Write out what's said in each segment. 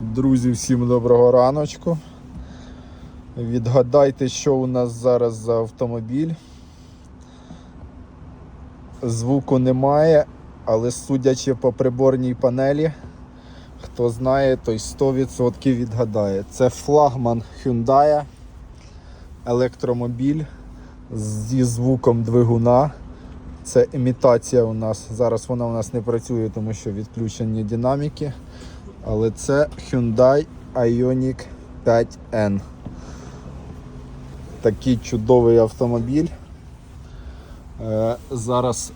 Друзі, всім доброго раночку. Відгадайте, що у нас зараз за автомобіль. Звуку немає, але судячи по приборній панелі, хто знає, той 100% відгадає. Це флагман Hyundai, електромобіль зі звуком двигуна. Це імітація у нас. Зараз вона у нас не працює, тому що відключені динаміки. Але це Hyundai Ioniq 5N. Такий чудовий автомобіль. Е, Зараз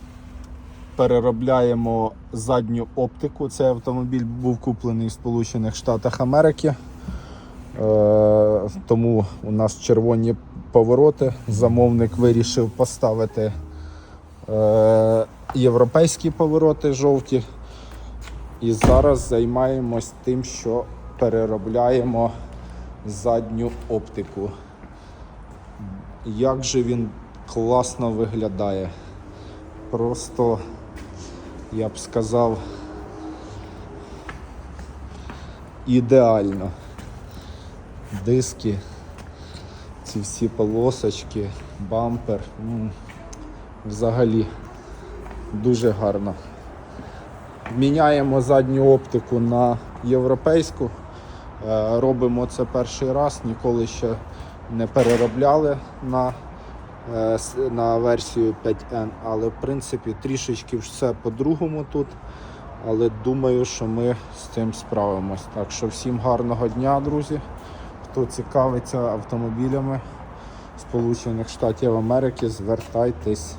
переробляємо задню оптику. Цей автомобіль був куплений в Сполучених Штатах Америки. Е, Тому у нас червоні повороти. Замовник вирішив поставити е, європейські повороти жовті. І зараз займаємось тим, що переробляємо задню оптику. Як же він класно виглядає. Просто, я б сказав, ідеально. Диски, ці всі полосочки, бампер. Взагалі дуже гарно. Міняємо задню оптику на європейську. Е, Робимо це перший раз, ніколи ще не переробляли на, е, на версію 5N, але в принципі трішечки все по-другому тут. Але думаю, що ми з цим справимось. Так що всім гарного дня, друзі. Хто цікавиться автомобілями Сполучених Штатів Америки, звертайтесь.